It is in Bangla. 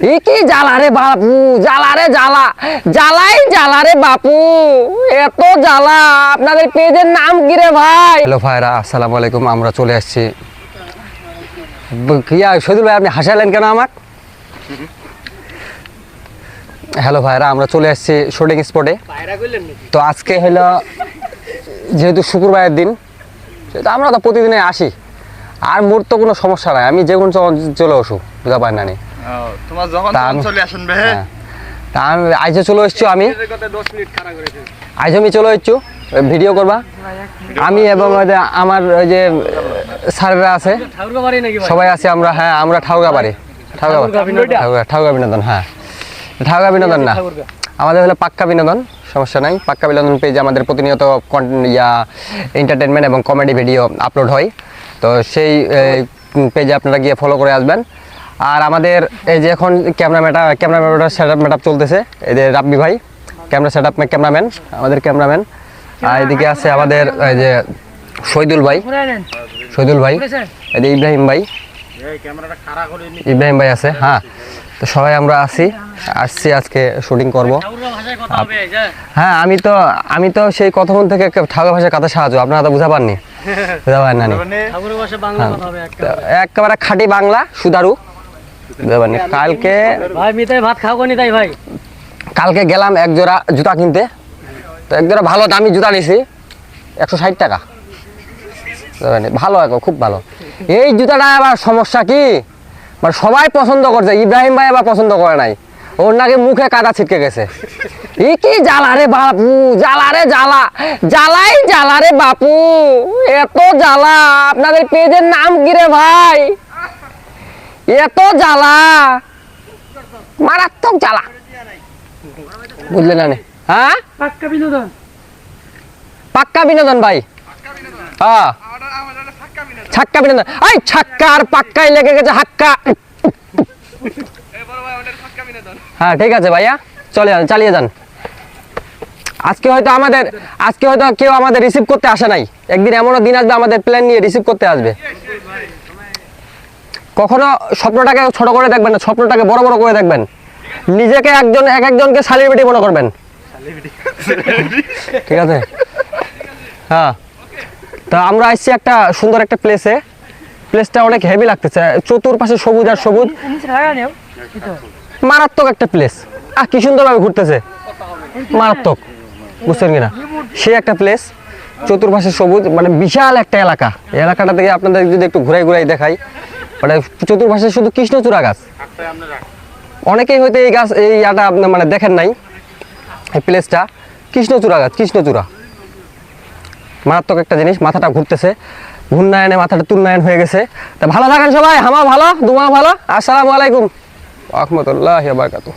কি জ্বালা রে বাপু, জ্বালা রে জ্বালা, জ্বালাই জ্বালা রে বাপু, এত জ্বালা, আপনাদের পেজের নাম কি রে ভাই? হ্যালো ভাইরা, আসসালামু আলাইকুম, আমরা চলে আসছি। কিয়া শহীদুল ভাই, আপনি হাসালেন কেন আমার হ্যালো ভাইরা, আমরা চলে আসছি শুটিং স্পটে। তো আজকে হলো যেহেতু শুক্রবারের দিন, সেহেতু আমরা তো প্রতিদিনে আসি। আর মোর তো কোনো সমস্যা নাই, আমি যে কোনো চলে আসু বুঝা পাই না নি। তোমার যখন তখন চলে আসেন বে। হ্যাঁ। তা আমি আইজে চলে এসছি আমি। আইজ আমি চলে এসছি। ভিডিও করবা। আমি এবং আমার ওই যে স্যারেরা আছে। সবাই আছে আমরা হ্যাঁ আমরা ঠাউগা বাড়ি। ঠাউগা ঠাউগা বিনোদন। হ্যাঁ। ঠাউগা বিনোদন না। আমাদের হলো পাক্কা বিনোদন সমস্যা নাই। পাক্কা বিনোদন পেজে আমাদের প্রতিনিয়ত ইয়া এন্টারটেনমেন্ট এবং কমেডি ভিডিও আপলোড হয়। তো সেই পেজে আপনারা গিয়ে ফলো করে আসবেন। আর আমাদের এই যে এখন ক্যামেরাম্যানটা ক্যামেরাম্যানটা সেট আপ মেট চলতেছে। এই যে রাব্বি ভাই ক্যামেরা সেট আপ ক্যামেরাম্যান আমাদের ক্যামেরাম্যান। আর এদিকে আছে আমাদের এই যে শহীদুল ভাই। শহীদুল ভাই এই যে ইব্রাহিম ভাই। ইব্রাহিম ভাই আছে হ্যাঁ। তো সবাই আমরা আছি আসছি আজকে শুটিং করব। হ্যাঁ আমি তো আমি তো সেই কথমন থেকে ঠাকুর ভাষায় কথা সাহায্য? আপনারা তো বুঝা পাননি। বুঝা পারেন না তো একেবারে খাঁটি বাংলা সুদারু। কালকে ভাই মিতাই ভাত খাও কোনি তাই ভাই? কালকে গেলাম এক জোড়া জুতা কিনতে। তো এক জোড়া ভালো দামি জুতা নিছি। একশো ষাট টাকা। ভালো এখন খুব ভালো। এই জুতাটা আবার সমস্যা কি? মানে সবাই পছন্দ করছে ইব্রাহিম ভাই আবার পছন্দ করে নাই। ওর নাকি মুখে কাদা ছিটকে গেছে। এই কি জ্বালা রে বাপু জ্বালা রে জ্বালা। জ্বালাই জ্বালা রে বাপু এত জ্বালা। আপনাদের পেজের নাম কি রে ভাই? এত জ্বালা। মারাত্মক জ্বালা। বুঝলে না হ্যাঁ? পাক্কা বিনোদন। পাক্কা বিনোদন ভাই। হ্যাঁ। ছাক্কা বিনোদন। এই ছাক্কা আর পাক্কাই লেগে গেছে হাক্কা। হ্যাঁ ঠিক আছে ভাইয়া। চলে যান চালিয়ে যান। আজকে হয়তো আমাদের আজকে হয়তো কেউ আমাদের রিসিভ করতে আসে নাই। একদিন এমনও দিন আসবে আমাদের প্ল্যান নিয়ে রিসিভ করতে আসবে। কখনো স্বপ্নটাকে ছোট করে দেখবেন না স্বপ্নটাকে বড় বড় করে দেখবেন। নিজেকে একজন এক একজনকে সেলিব্রিটি মনে করবেন। ঠিক আছে? হ্যাঁ। তা আমরা আসছি একটা সুন্দর একটা প্লেসে প্লেসটা অনেক হেভি লাগতেছে। চতুর্পাশে সবুজ আর সবুজ। মারাত্মক একটা প্লেস আহ কি সুন্দরভাবে ঘুরতেছে। মারাত্মক। বুঝছেন কিনা? সে একটা প্লেস চতুর্পাশে সবুজ। মানে বিশাল একটা এলাকা। এলাকাটা থেকে আপনাদের যদি একটু ঘুরাই ঘুরাই দেখাই। মানে চতুর্পাশে শুধু কৃষ্ণচূড়া গাছ। অনেকেই হয়তো এই গাছ এই ইয়াটা আপনার মানে দেখেন নাই, এই প্লেসটা। কৃষ্ণচূড়া গাছ, কৃষ্ণচূড়া। মারাত্মক একটা জিনিস, মাথাটা ঘুরতেছে। ঘূর্ণায়নে মাথাটা তুলনায়ন হয়ে গেছে। তা ভালো থাকেন সবাই, হামা ভালো, দুমা ভালো। আসসালামু আলাইকুম। রহমতুল্লাহ বারকাতু